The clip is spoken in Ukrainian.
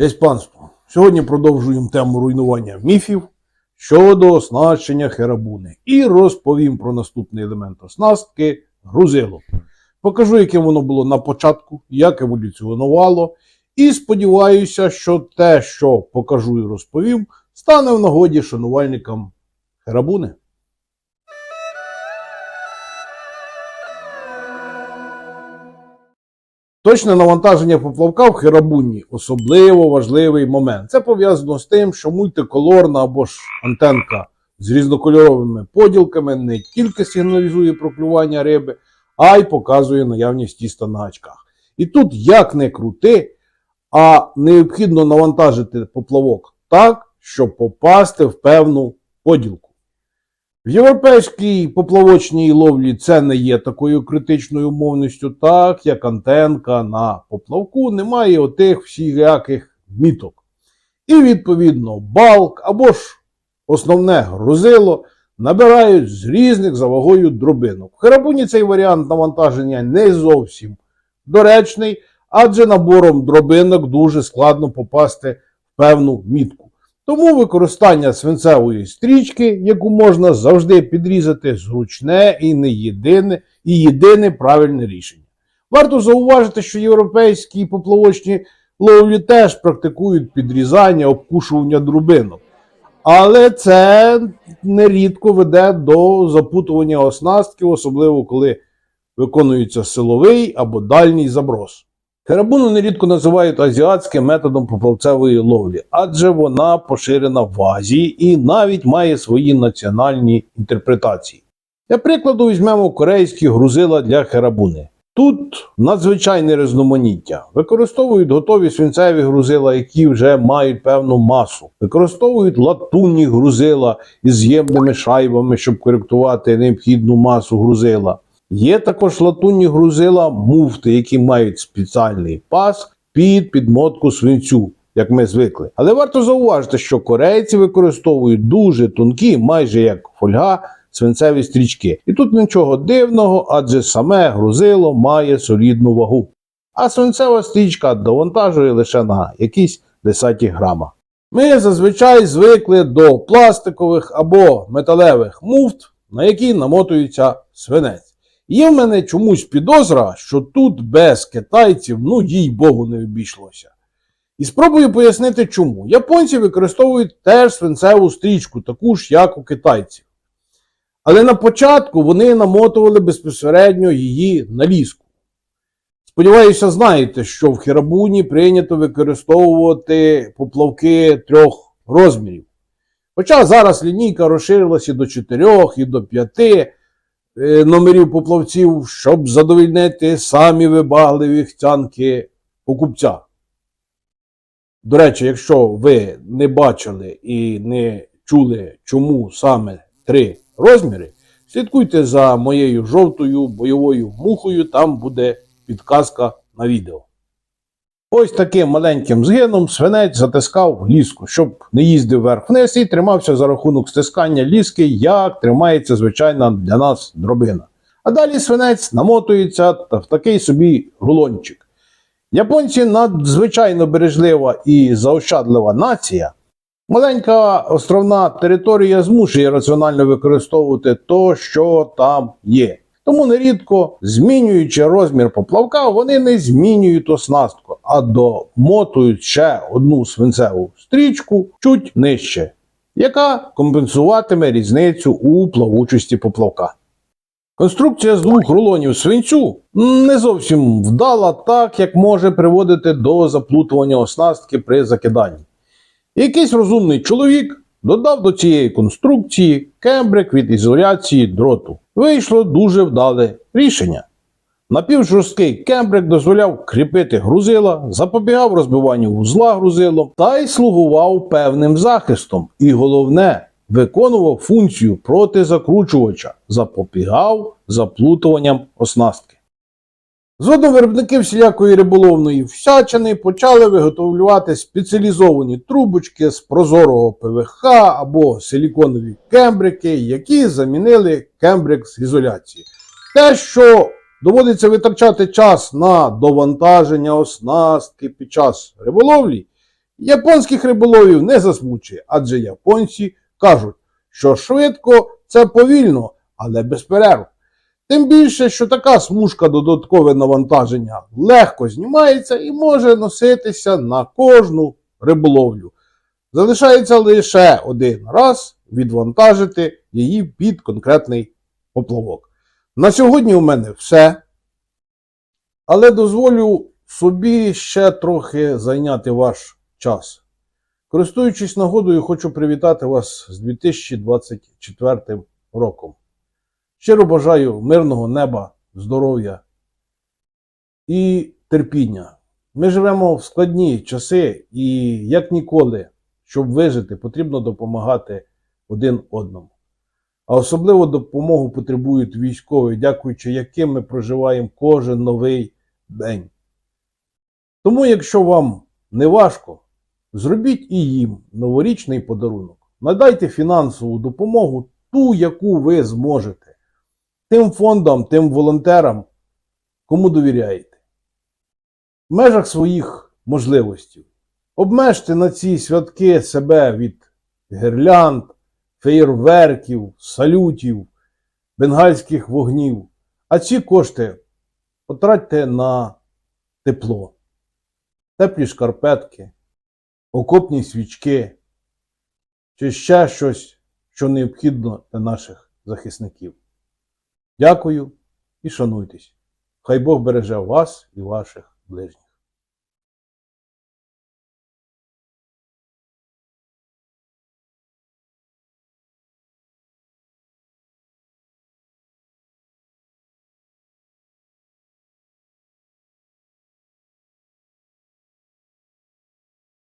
Честь панство. Сьогодні продовжуємо тему руйнування міфів щодо оснащення херабуни і розповім про наступний елемент оснастки грузило. Покажу, яке воно було на початку, як еволюціонувало, і сподіваюся, що те, що покажу і розповім, стане в нагоді шанувальникам херабуни. Точне навантаження поплавка в херабуні особливо важливий момент. Це пов'язано з тим, що мультиколорна або ж антенка з різнокольоровими поділками не тільки сигналізує про клювання риби, а й показує наявність тіста на гачках. І тут як не крути, а необхідно навантажити поплавок так, щоб попасти в певну поділку. В європейській поплавочній ловлі це не є такою критичною умовністю, так як антенка на поплавку не має отих всіляких міток. І, відповідно, балк або ж основне грузило набирають з різних за вагою дробинок. В Херабуні цей варіант навантаження не зовсім доречний, адже набором дробинок дуже складно попасти в певну мітку. Тому використання свинцевої стрічки, яку можна завжди підрізати, зручне і не єдине, і єдине правильне рішення. Варто зауважити, що європейські поплавочні ловлі теж практикують підрізання, обкушування друбинок. Але це нерідко веде до запутування оснастки, особливо коли виконується силовий або дальній заброс. Карабуну нерідко називають азіатським методом поплавцевої ловлі, адже вона поширена в Азії і навіть має свої національні інтерпретації. Для прикладу візьмемо корейські грузила для херабуни. Тут надзвичайне різноманіття. Використовують готові свинцеві грузила, які вже мають певну масу. Використовують латунні грузила із з'ємними шайбами, щоб коректувати необхідну масу грузила. Є також латунні грузила муфти, які мають спеціальний пас під підмотку свинцю, як ми звикли. Але варто зауважити, що корейці використовують дуже тонкі, майже як фольга, свинцеві стрічки. І тут нічого дивного, адже саме грузило має солідну вагу. А свинцева стрічка довантажує лише на якісь 10 грама. Ми зазвичай звикли до пластикових або металевих муфт, на які намотується свинець. Є в мене чомусь підозра, що тут без китайців, ну їй богу, не обійшлося. І спробую пояснити чому. Японці використовують теж свинцеву стрічку, таку ж, як у китайців. Але на початку вони намотували безпосередньо її на ліску. Сподіваюся, знаєте, що в Херабуні прийнято використовувати поплавки трьох розмірів. Хоча зараз лінійка розширилася до 4, і до 5 е, номерів поплавців, щоб задовільнити самі вибагливі хтянки покупця. До речі, якщо ви не бачили і не чули, чому саме три розміри, слідкуйте за моєю жовтою бойовою мухою, там буде підказка на відео. Ось таким маленьким згином свинець затискав ліску, щоб не їздив вверх-вниз і тримався за рахунок стискання ліски, як тримається звичайна для нас дробина. А далі свинець намотується та в такий собі рулончик. Японці надзвичайно бережлива і заощадлива нація. Маленька островна територія змушує раціонально використовувати то, що там є. Тому нерідко, змінюючи розмір поплавка, вони не змінюють оснастку, а домотують ще одну свинцеву стрічку чуть нижче, яка компенсуватиме різницю у плавучості поплавка. Конструкція з двох рулонів свинцю не зовсім вдала, так як може приводити до заплутування оснастки при закиданні. Якийсь розумний чоловік додав до цієї конструкції кембрик від ізоляції дроту. Вийшло дуже вдале рішення. Напівжорсткий кембрик дозволяв кріпити грузила, запобігав розбиванню вузла грузилом та й слугував певним захистом. І головне, виконував функцію протизакручувача, запобігав заплутуванням оснастки. Згодом виробники всілякої риболовної всячини почали виготовлювати спеціалізовані трубочки з прозорого ПВХ або силіконові кембрики, які замінили кембрик з ізоляції. Те, що доводиться витрачати час на довантаження оснастки під час риболовлі, Японських риболовів не засмучує, адже японці кажуть, що швидко це повільно, але без перерв. Тим більше, що така смужка додаткове навантаження легко знімається і може носитися на кожну риболовлю. Залишається лише один раз відвантажити її під конкретний поплавок. На сьогодні у мене все. Але дозволю собі ще трохи зайняти ваш час. Користуючись нагодою, хочу привітати вас з 2024 роком. Щиро бажаю мирного неба, здоров'я і терпіння. Ми живемо в складні часи, і як ніколи, щоб вижити, потрібно допомагати один одному. А особливо допомогу потребують військові, дякуючи яким ми проживаємо кожен новий день. Тому, якщо вам не важко, зробіть і їм новорічний подарунок. Надайте фінансову допомогу, ту, яку ви зможете, тим фондам, тим волонтерам, кому довіряєте. В межах своїх можливостей. Обмежте на ці святки себе від гірлянд, феєрверків, салютів, бенгальських вогнів. А ці кошти потратьте на тепло, теплі шкарпетки, окопні свічки чи ще щось, що необхідно для наших захисників. Дякую і шануйтесь. Хай Бог береже вас і ваших ближніх.